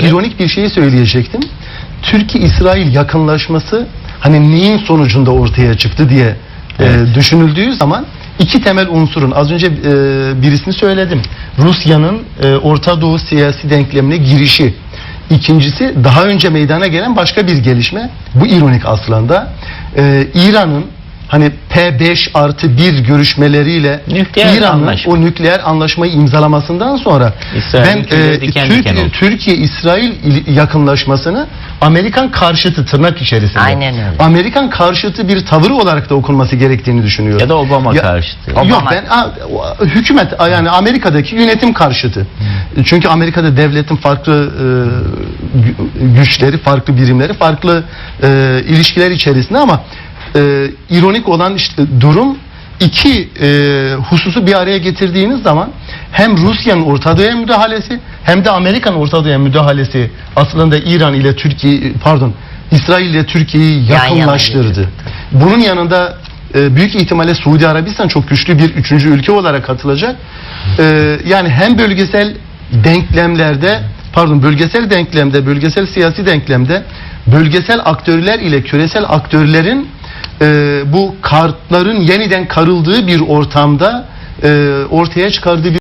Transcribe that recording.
göre. ironik bir şeyi söyleyecektim. Türkiye-İsrail yakınlaşması hani neyin sonucunda ortaya çıktı diye e, Evet. düşünüldüğü zaman iki temel unsurun az önce e, birisini söyledim. Rusya'nın e, Orta Doğu siyasi denklemine girişi. İkincisi daha önce meydana gelen başka bir gelişme. Bu ironik aslında. E, İran'ın hani P5 artı 1 görüşmeleriyle İran'ın o nükleer anlaşmayı imzalamasından sonra İsrail'in ben e, diken Türk- diken oldu. Türkiye-İsrail il- yakınlaşmasını Amerikan karşıtı tırnak içerisinde. Aynen öyle. Amerikan karşıtı bir tavır olarak da okunması gerektiğini düşünüyorum. Ya da Obama Ya- karşıtı. Yok Obama. ben a, hükümet yani Amerika'daki yönetim karşıtı. Çünkü Amerika'da devletin farklı e, gü- güçleri, farklı birimleri, farklı e, ilişkiler içerisinde ama e, ironik olan işte durum iki e, hususu bir araya getirdiğiniz zaman hem Rusya'nın Orta Doğu'ya müdahalesi hem de Amerika'nın Orta Doğu'ya müdahalesi aslında İran ile Türkiye pardon İsrail ile Türkiye'yi Yan yakınlaştırdı. Bunun yanında e, büyük ihtimalle Suudi Arabistan çok güçlü bir üçüncü ülke olarak katılacak. E, yani hem bölgesel denklemlerde pardon bölgesel denklemde bölgesel siyasi denklemde bölgesel aktörler ile küresel aktörlerin e, bu kartların yeniden karıldığı bir ortamda e, ortaya çıkardığı bir